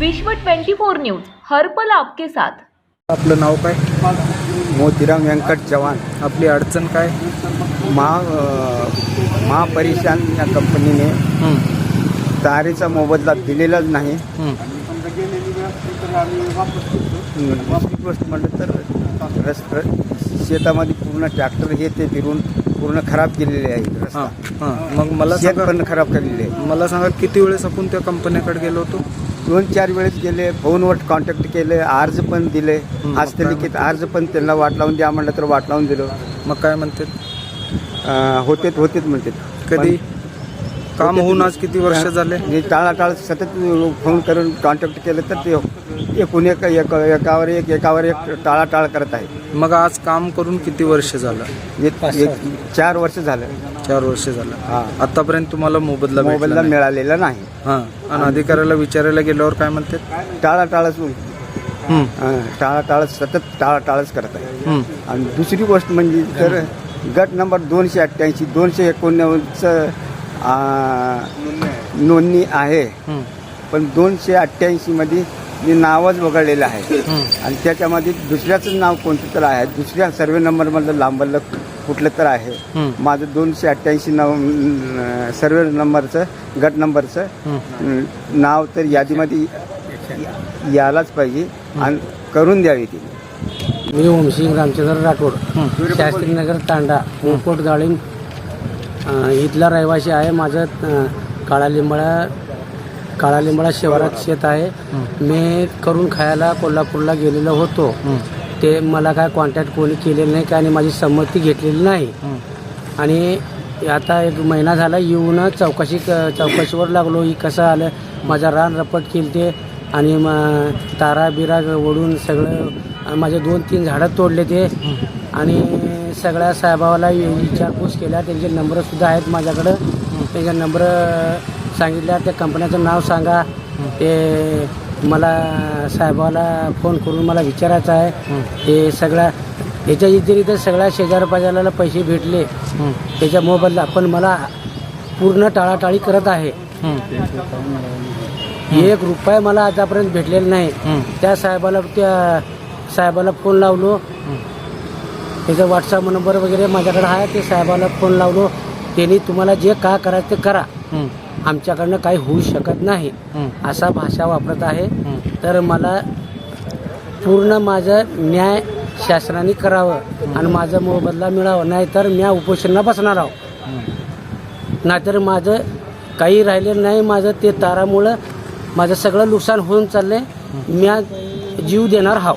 विश्व 24 न्यूज हर्पल आपके साथ. आपलं नाव काय? मोतीराम व्यंकट चव्हाण. आपली अडचण काय? महा महापरिशान या कंपनीने तारेचा मोबदला दिलेलाच नाही. दुसरी गोष्ट म्हटलं तर रस्ता शेतामध्ये पूर्ण ट्रॅक्टर हे ते फिरून पूर्ण खराब केलेले आहे हां रस्ता. हां मग मला शेत सांगा पण खराब केलेले आहे मला सांगा किती वेळेस आपण त्या कंपनीकडे गेलो होतो? दोन चार वेळेस गेले फोनवर कॉन्टॅक्ट केले अर्ज पण दिले. हस्तलिखित अर्ज पण त्यांना वाट लावून द्या म्हणलं तर वाट लावून दिलं. मग काय म्हणते अ, होतेत होतेत म्हणते कधी? काम होऊन आज किती वर्ष झाले? जे टाळाटाळ सतत फोन करून कॉन्टॅक्ट केलं तर ते एकूण एक एक- एकावर एक एकावर एक टाळाटाळ करत आहे. मग आज काम करून किती वर्ष झालं? एक- एक- चार वर्ष झालं. चार वर्ष झालं. हा. आतापर्यंत तुम्हाला मोबदला मोबाईलला नाही. मिळालेला नाही. हां. आणि अधिकाऱ्याला विचारायला गेल्यावर काय म्हणते टाळाटाळच हं, हं, टाळाटाळ सतत टाळाटाळच करत आहे. हं, आणि दुसरी गोष्ट म्हणजे तर गट नंबर दोनशे अठ्ठ्याऐंशी दोनशे एकोणनव्वदचं आ, नोंदणी आहे. पण दोनशे अठ्ठ्याऐंशीमध्ये मी नावच वगळलेलं आहे. हं. आणि त्याच्यामध्ये दुसऱ्याचं नाव कोणतं तर आहे. दुसऱ्या सर्वे नंबरमधलं लांबलं कुठलं तर आहे. हं. माझं दोनशे अठ्ठ्याऐंशी नाव सर्वे नंबरचं गट नंबरचं नाव तर यादीमध्ये यायलाच पाहिजे. आणि करून द्यावी ती. मी ओमसिंग रामचंद्र राठोड. शास्त्रीनगर तांडा पोपट गाळीम अ, इथला रहिवासी आहे. माझं काळा लिंबाळा काळा लिंबाळा शिवारात शेत आहे. मी करून खायला कोल्हापूरला गेलेलो होतो. ते मला काय कॉन्टॅक्ट कोणी केलेलं नाही आणि माझी संमती घेतलेली नाही. आणि आता एक महिना झाला येऊन चौकशी क- चौकशीवर लागलो. ही कसं आलं? माझा रान रपट केली ते आणि मग तारा बिरा ओढून सगळं आणि माझे दोन तीन झाडं तोडले ते. आणि सगळ्या साहेबाला विचारपूस केल्या. त्यांचे नंबरसुद्धा आहेत माझ्याकडं. त्यांचे नंबर सांगितल्या. त्या कंपन्याचं नाव सांगा. ते मला साहेबाला फोन करून मला विचारायचं आहे. ते सगळ्या याच्या व्यतिरिक्त सगळ्या शेजार पाजाराला पैसे भेटले. त्याच्या मोबदला पण मला पूर्ण टाळाटाळी करत आहे. एक रुपया मला आतापर्यंत भेटलेला नाही. त्या साहेबाला त्या साहेबाला फोन लावलो. त्याचा व्हॉट्सअप नंबर वगैरे माझ्याकडे आहे ते साहेबाला फोन लावलो. त्यांनी तुम्हाला जे का करायचं ते करा. आमच्याकडनं काही होऊ शकत नाही. असा भाषा वापरत आहे. तर मला पूर्ण माझं न्याय शासनाने करावं आणि माझा मोबदला मिळावं. नाहीतर मी उपोषणला बसणार आहो. नाहीतर माझं काही राहिलेलं नाही. माझं ते तारामुळं माझं सगळं नुकसान होऊन चाललंय. मी जीव देणार हाव